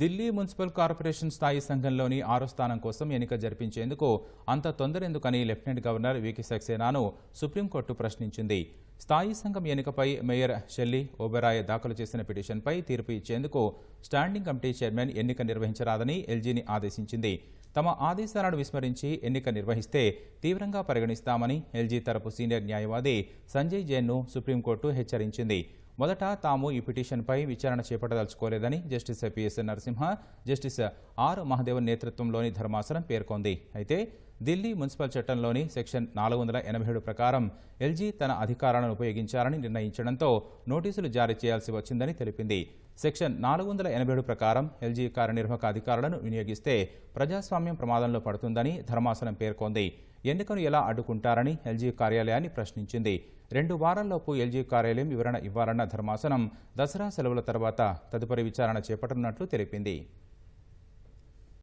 Delhi municipal corporation స్థాయి సంఘంలోని ఆరో స్థానం కోసం ఎన్నిక జరిపించేందుకు అంత తొందరెందుకని లెఫ్టినెంట్ గవర్నర్ వికి సక్సేనాను సుప్రీంకోర్టు ప్రశ్నించింది. స్థాయి సంఘం ఎన్నికపై మేయర్ షెల్లి ఓబెరాయ్ దాఖలు చేసిన పిటిషన్పై తీర్పు ఇచ్చేందుకు స్టాండింగ్ కమిటీ చైర్మన్ ఎన్నిక నిర్వహించరాదని ఎల్జీని ఆదేశించింది. తమ ఆదేశాలను విస్మరించి ఎన్నిక నిర్వహిస్తే తీవ్రంగా పరిగణిస్తామని ఎల్జీ తరపు సీనియర్ న్యాయవాది సంజయ్ జైన్ను సుప్రీంకోర్టు హెచ్చరించింది. మొదట తాము ఈ పిటిషన్పై విచారణ చేపట్టదలుచుకోలేదని justice P S Narasimha justice R Mahadevan నేతృత్వంలోని ధర్మాసనం పేర్కొంది. అయితే ఢిల్లీ మున్సిపల్ చట్టంలోని సెక్షన్ నాలుగు వందల ఎనభై ఏడు ప్రకారం ఎల్జీ తన అధికారాలను ఉపయోగించాలని నిర్ణయించడంతో నోటీసులు జారీ చేయాల్సి వచ్చిందని తెలిపింది. సెక్షన్ నాలుగు వందల ఎనభై ఏడు ప్రకారం ఎల్జీ కార్యనిర్వాహక అధికారులను వినియోగిస్తే ప్రజాస్వామ్యం ప్రమాదంలో పడుతుందని ధర్మాసనం పేర్కొంది. ఎన్నికను ఎలా అడ్డుకుంటారని ఎల్జీ కార్యాలయాన్ని ప్రశ్నించింది. రెండు వారాల్లోపు ఎల్జీ కార్యాలయం వివరణ ఇవ్వాలన్న ధర్మాసనం దసరా సెలవుల తర్వాత తదుపరి విచారణ చేపట్టనున్నట్లు తెలిపింది.